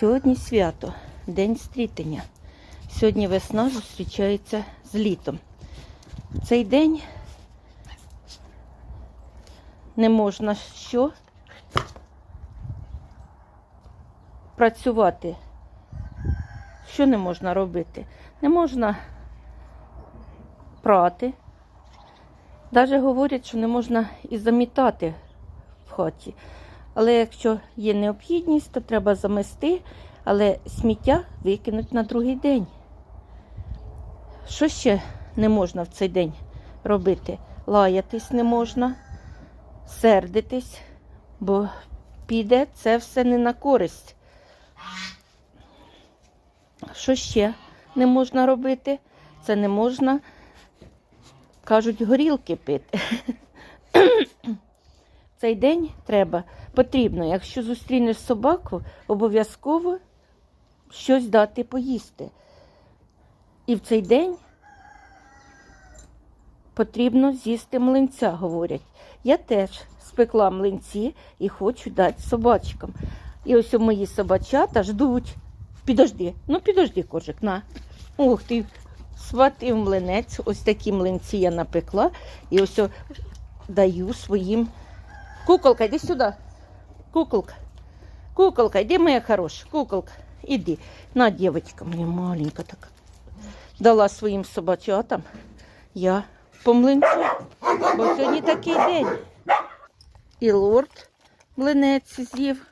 Сьогодні свято, День стрітення. Сьогодні весна зустрічається з літом. Цей день не можна що працювати. Що не можна робити? Не можна прати. Навіть говорять, що не можна і замітати в хаті. Але якщо є необхідність, то треба замести, але сміття викинуть на другий день. Що ще не можна в цей день робити? Лаятись не можна, сердитись, бо піде це все не на користь. Що ще не можна робити? Це не можна, кажуть, горілки пити. Цей день треба, потрібно, якщо зустрінеш собаку, обов'язково щось дати поїсти. І в цей день потрібно з'їсти млинця, говорять. Я теж спекла млинці і хочу дати собачкам. І ось мої собачата ждуть. Підожди, ну підожди, кожик, на. Ух ти, сватив млинець, ось такі млинці я напекла. І ось даю своїм. Куколка, йди сюди. Куколка. Куколка, йди, моя хороша. Куколка, іди. На, дівчинка моя маленька така. Дала своїм собачатам. Я по млинцю. Бо сьогодні такий день. І лорд млинець з'їв.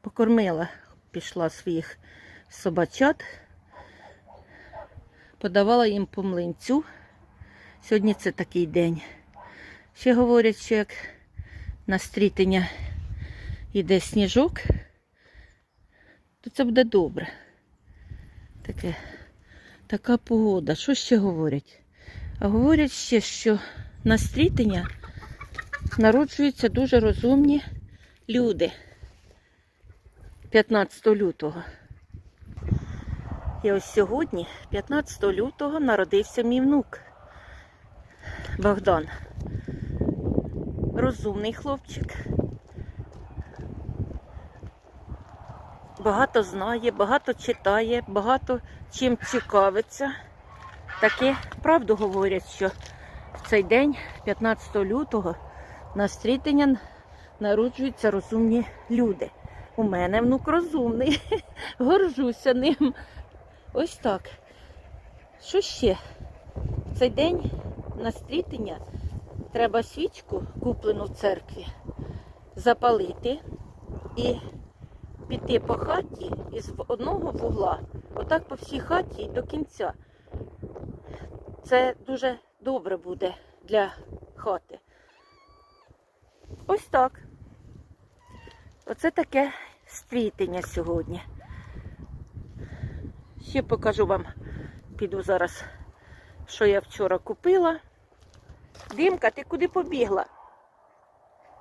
Покормила, пішла своїх собачат. Подавала їм по млинцю. Сьогодні це такий день. Ще говорять, що як на стрітення йде сніжок, то це буде добре. Таке, така погода. Що ще говорять? А говорять ще, що на стрітення народжуються дуже розумні люди 15 лютого. І ось сьогодні, 15 лютого, народився мій внук Богдан розумний хлопчик. Багато знає, багато читає, багато чим цікавиться. Таки правду говорять, що в цей день, 15 лютого, на стрітення народжуються розумні люди. У мене внук розумний, горжуся ним. Ось так. Що ще? В цей день на стрітення треба свічку, куплену в церкві, запалити і піти по хаті із одного вугла, отак по всій хаті і до кінця. Це дуже добре буде для хати. Ось так. Оце таке стрітення сьогодні. Ще покажу вам, піду зараз, що я вчора купила. Димка, ти куди побігла?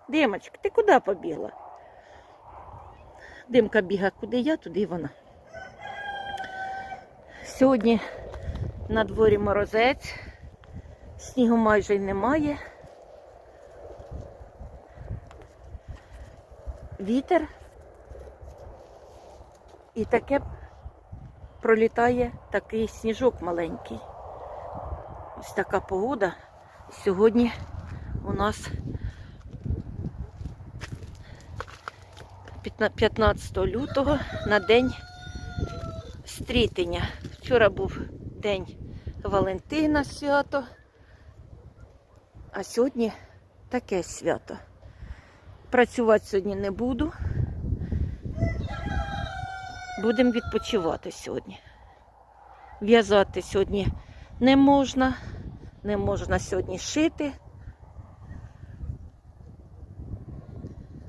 Димочка, ти куди побігла? Димка біга куди я, туди вона. Сьогодні на дворі морозець, снігу майже й немає. Вітер і таке пролітає такий сніжок маленький. Ось така погода. Сьогодні у нас 15 лютого на день стрітення. Вчора був день Валентина свято, а сьогодні таке свято. Працювати сьогодні не буду. Будемо відпочивати сьогодні. В'язати сьогодні не можна не можна сьогодні шити.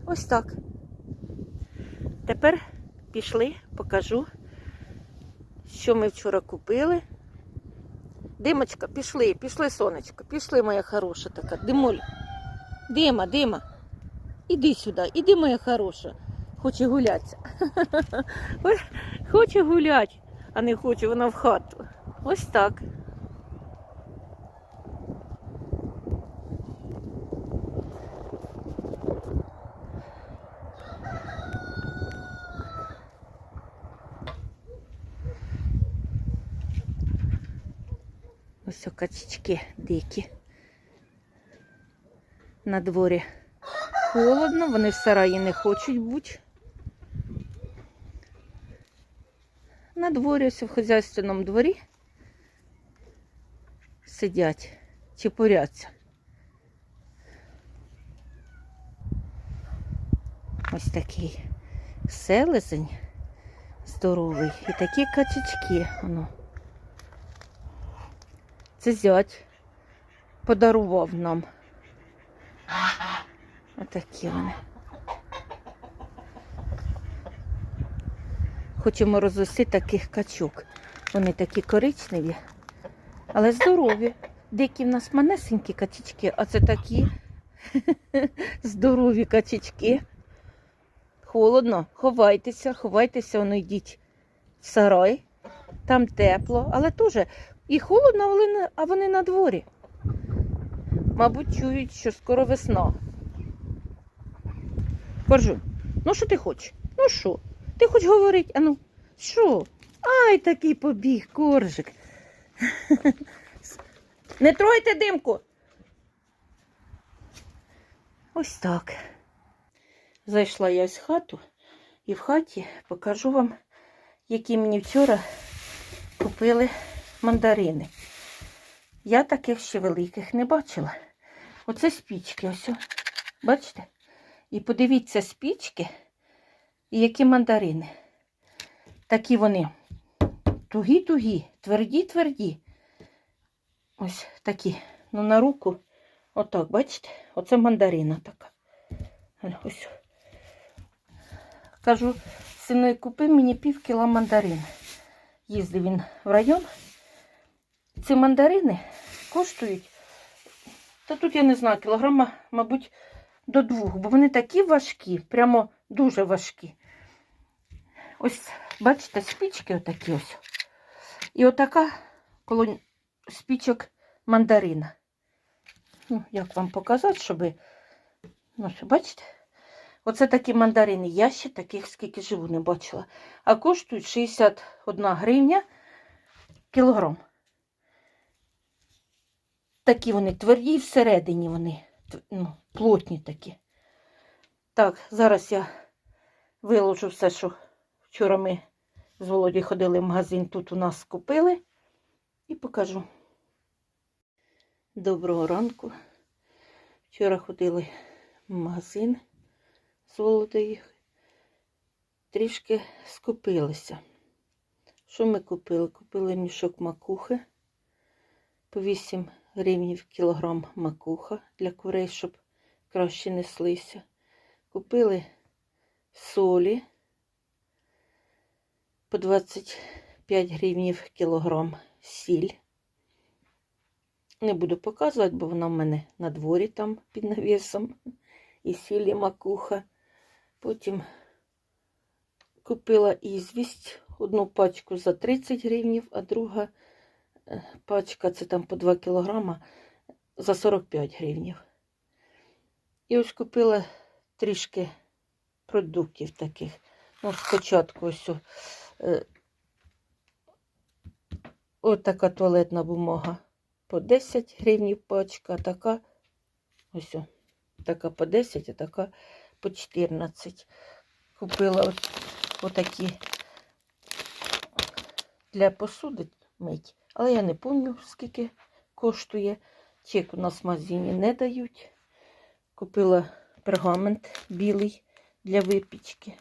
Ось так. Тепер пішли, покажу, що ми вчора купили. Димочка, пішли, пішли, сонечко, пішли, моя хороша така. Димоль. Дима, Дима. Іди сюди, іди, моя хороша. Хоче гулятися. Хоче гулять, а не хоче вона в хату. Ось так. Ось качечки дикі. На дворі холодно, вони в сараї не хочуть бути. На дворі, ось в хазяйственному дворі сидять, чепуряться. Ось такий селезень здоровий. І такі качечки. Воно. Це зять подарував нам. Отакі вони. Хочемо розвести таких качок. Вони такі коричневі, але здорові. Деякі в нас манесенькі качечки, а це такі здорові качечки. Холодно, ховайтеся, ховайтеся, воно йдіть в сарай. Там тепло, але теж і холодно, а вони на дворі. Мабуть, чують, що скоро весна. Коржу, ну що ти хочеш? Ну що? Ти хоч говорить, а ну, що? Ай, такий побіг, коржик. Не тройте димку. Ось так. Зайшла я в хату і в хаті покажу вам, які мені вчора купили мандарини. Я таких ще великих не бачила. Оце спічки, ось. Бачите? І подивіться спічки, і які мандарини. Такі вони тугі-тугі, тверді-тверді. Ось такі. Ну, на руку, отак, бачите? Оце мандарина така. Ось. Кажу, синою, купи мені пів кіла мандарин. Їздив він в район. Ці мандарини коштують, та тут я не знаю, кілограма, мабуть, до двох, бо вони такі важкі, прямо дуже важкі. Ось, бачите, спічки отакі ось. І отака коло спічок мандарина. Ну, як вам показати, щоб. Ну, бачите? Оце такі мандарини. Я ще таких скільки живу не бачила. А коштують 61 гривня кілограм. Такі вони тверді всередині вони ну, плотні такі. Так, зараз я виложу все, що вчора ми з Володі ходили в магазин, тут у нас купили, і покажу. Доброго ранку. Вчора ходили в магазин з Володою. Трішки скупилися. Що ми купили? Купили мішок макухи по 8 гривнів кілограм макуха для курей, щоб краще неслися. Купили солі по 25 гривнів кілограм сіль. Не буду показувати, бо вона в мене на дворі там під навісом. І сіль, і макуха. Потім купила ізвість, одну пачку за 30 гривнів, а друга пачка, це там по 2 кілограма, за 45 гривнів. І ось купила трішки продуктів таких. Ну, спочатку ось е, така туалетна бумага по 10 гривнів пачка, така ось така по 10, а така по 14. Купила от, отакі для посуди мить. Але я не пам'ятаю, скільки коштує. Чек у нас в магазині не дають. Купила пергамент білий для випічки.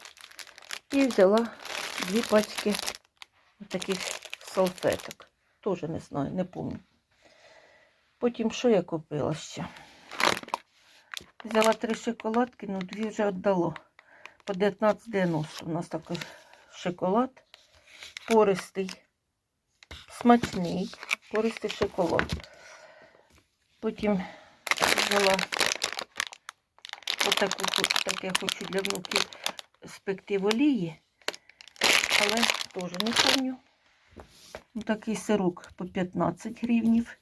І взяла дві пачки таких салфеток. Теж не знаю, не пам'ятаю. Потім що я купила ще? Взяла три шоколадки, ну дві вже віддало. По 19,90. У нас такий шоколад пористий, смачний, пористий шоколад. Потім взяла отаку, таке хочу для внуків спекти в олії, але теж не помню. Такий сирок по 15 гривнів.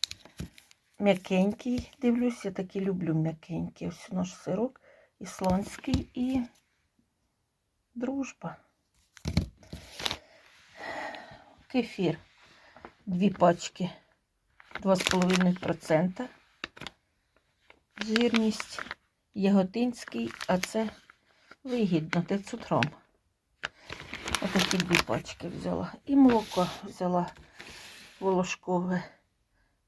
М'якенький, дивлюсь, я такі люблю м'якенький. Ось наш сирок ісландський і дружба. Кефір. Дві пачки 2,5% жирність. Яготинський, а це вигідно 500 грам. Отакі дві пачки взяла. І молоко взяла волошкове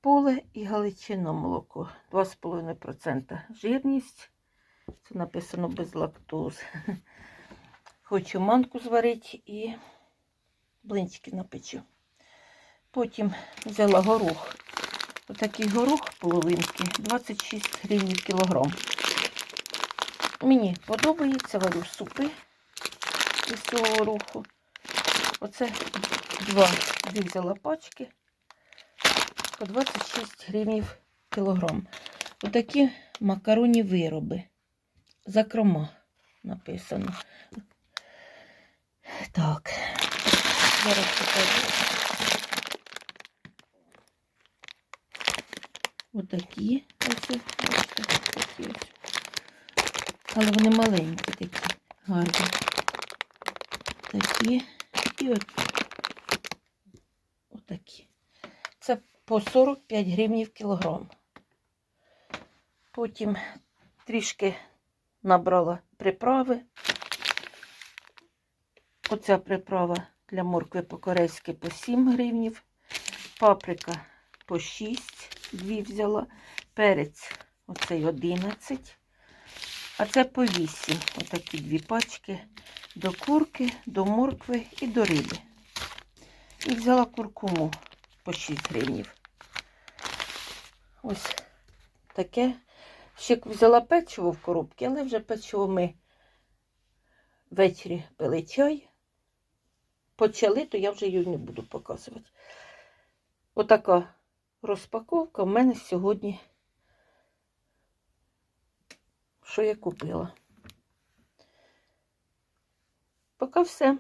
поле і галичино молоко. 2,5% жирність. Це написано без лактози. Хочу манку зварити і блинчики напечу. Потім взяла горох. Отакий горох половинки 26 гривень кілограм. Мені подобається, варю супи із цього гороху. Оце два взяла пачки по 26 гривень кілограм. Отакі макаронні вироби. Закрома написано. Так, зараз покажу. Отакі ось, такі ось. Але вони маленькі такі, гарні. Такі і от отакі. Це по 45 гривнів кілограм. Потім трішки набрала приправи. Оця приправа для моркви по-корейськи по 7 гривнів. Паприка по 6, дві взяла. Перець оцей 11. А це по 8. Отакі дві пачки до курки, до моркви і до риби. І взяла куркуму по 6 гривнів. Ось таке. Ще взяла печиво в коробці, але вже печиво ми ввечері пили чай. Почали, то я вже її не буду показувати. Отака розпаковка в мене сьогодні, що я купила. Поки все.